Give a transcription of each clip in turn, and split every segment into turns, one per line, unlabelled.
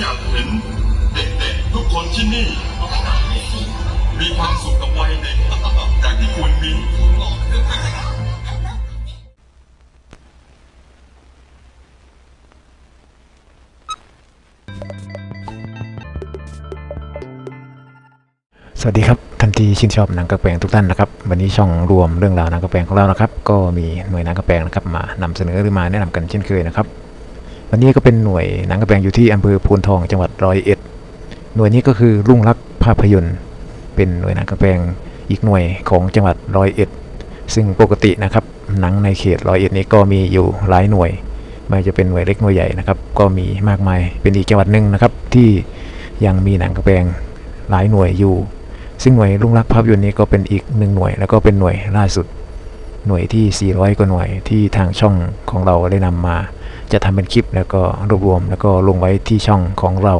อยากเห็นเด็กๆทุกคนที่นี่ มีความสุขกับวัยเด็กอย่างที่คุณมี
สวัสดีครับทันทีชื่นชอบหนังกระแปงทุกท่านนะครับวันนี้ช่องรวมเรื่องราวหนังกระแปงของเรานะครับ ก็มีหน่วยหนังกระแปงนะครับมานำเสนอหรือมาแนะนำกันเช่นเคยนะครับ วันนี้ก็เป็นหน่วยหนังกระแปลงอยู่ที่อำเภอโพูนทองจังหวัดร้อยเอ็ดหน่วยนี้ก็คือรุ่งรักภาพยนตร์ เป็นหน่วยหนังกระแปลงอีกหน่วยของจังหวัดร้อยเอ็ดซึ่งปกตินะครับหนังในเขตร้อยเอ็ดนี้ก็มีอยู่หลายหน่วยไม่จะเป็นหน่วยเล็กหน่วยใหญ่นะครับ ก็มีมากมายเป็นอีกจังหวัดหนึ่งนะครับ ที่ยังมีหนังกระแปลงหลายหน่วยอยู่ ซึ่งหน่วยรุ่งรักภาพยนตร์นี้ก็เป็นอีกหนึ่งหน่วย แล้วก็เป็นหน่วยล่าสุดหน่วยที่ 400 กว่าหน่วยที่ทางช่องของเราได้นำมา จะทำเป็นคลิปแล้วก็รวบรวมแล้วก็ลงไว้ที่ช่องของเรา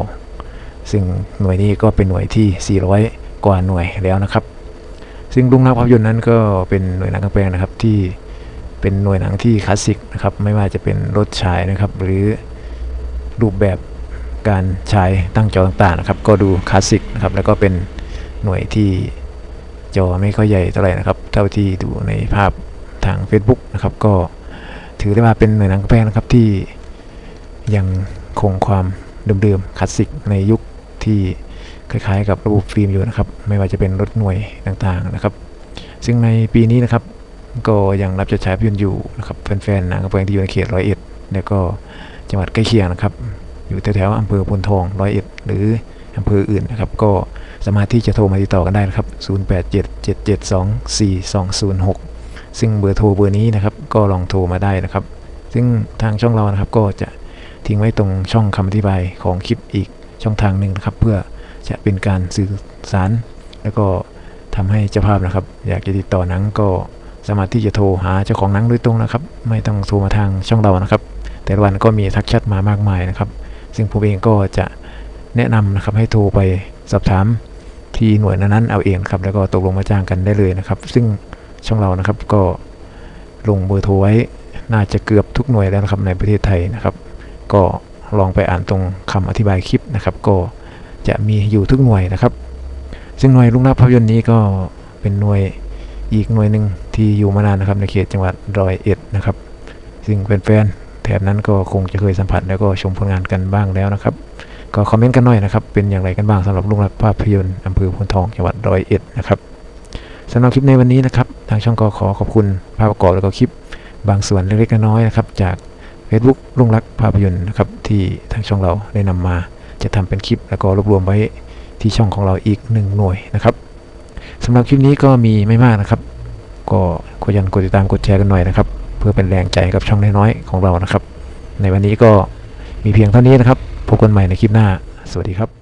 ซึ่งหน่วยนี้ก็เป็นหน่วยที่ 400 กว่าหน่วยแล้วนะครับ ซึ่งรุ่งรักภาพยนตร์นั้นก็เป็นหน่วยหนังกางแปลงนะครับที่เป็นหน่วยหนังที่คลาสสิกนะครับไม่ว่าจะเป็นรถฉายนะครับ หรือรูปแบบการฉายตั้งจอต่างๆนะครับ ก็ดูคลาสสิกนะครับแล้วก็เป็นหน่วยที่จอไม่ค่อยใหญ่เท่าไหร่นะครับ เท่าที่ดูในภาพทาง Facebook นะครับก็ ถือได้ว่าเป็นหน่วยหนังกาแปลงนะครับที่ยังคงความเดิมๆคลาสสิกในยุคที่คล้ายๆ กับระบบฟิล์มอยู่นะครับ ไม่ว่าจะเป็นรถหน่วยต่างๆนะครับ ซึ่งในปีนี้นะครับ ก็ยังรับจะฉายภาพยนตร์อยู่นะครับแฟนๆหนังกางแปลงที่อยู่ในเขตร้อยเอ็ดแล้วก็จังหวัดใกล้เคียงนะครับ อยู่แถวๆอำเภอพนทองร้อยเอ็ดหรืออำเภออื่นนะครับ ก็สามารถที่จะโทรมาติดต่อกันได้นะครับ 0877724206 ซึ่งเบอร์โทรเบอร์นี้นะครับก็ลองโทรมาได้นะครับ ซึ่งทางช่องเรานะครับก็จะทิ้งไว้ตรงช่องคำอธิบายของคลิปอีกช่องทางหนึ่งนะครับ เพื่อจะเป็นการสื่อสาร แล้วก็ทำให้เจ้าภาพนะครับ อยากจะติดต่อหนังก็สามารถที่จะโทรหาเจ้าของหนังโดยตรงนะครับ ไม่ต้องโทรมาทางช่องเรานะครับ แต่ละวันก็มีทักแชทมามากมายนะครับ ซึ่งผมเองก็จะแนะนำนะครับให้โทรไปสอบถามที่หน่วยนั้นๆเอาเองครับแล้วก็ตกลงมาจ้างกันได้เลยนะครับ ซึ่ง ช่องเรานะครับ ก็ลงเบอร์โทรไว้น่าจะเกือบทุกหน่วยแล้วนะครับในประเทศไทยนะครับ ก็ลองไปอ่านตรงคำอธิบายคลิปนะครับ ก็จะมีอยู่ทุกหน่วยนะครับ ซึ่งหน่วยลุงรับภาพยนตร์นี้ก็เป็นหน่วยอีกหน่วยหนึ่งที่อยู่มานานนะครับในเขตจังหวัดร้อยเอ็ดนะครับ ซึ่งแฟนๆแถบนั้นก็คงจะเคยสัมผัสแล้วก็ชมผลงานกันบ้างแล้วนะครับ ก็คอมเมนต์กันหน่อยนะครับ เป็นอย่างไรกันบ้างสำหรับลุงรับภาพยนตร์อำเภอพนทองจังหวัดร้อยเอ็ดนะครับ สำหรับคลิปในวันนี้นะครับ ทางช่องก็ขอขอบคุณภาพประกอบแล้วก็คลิปบางส่วนเล็กๆน้อยๆนะครับ จาก Facebook ลุงรักภาพยนตร์นะครับที่ทางช่องเราได้นำมาจะทำเป็นคลิปแล้วก็รวบรวมไว้ที่ช่องของเราอีกหนึ่งหน่วยนะครับสำหรับคลิปนี้ก็มีไม่มากนะครับ ก็ขอยันกดติดตามกดแชร์กันหน่อยนะครับ เพื่อเป็นแรงใจกับช่องน้อยๆของเรานะครับ ในวันนี้ก็มีเพียงเท่านี้นะครับพบกันใหม่ในคลิปหน้า สวัสดีครับ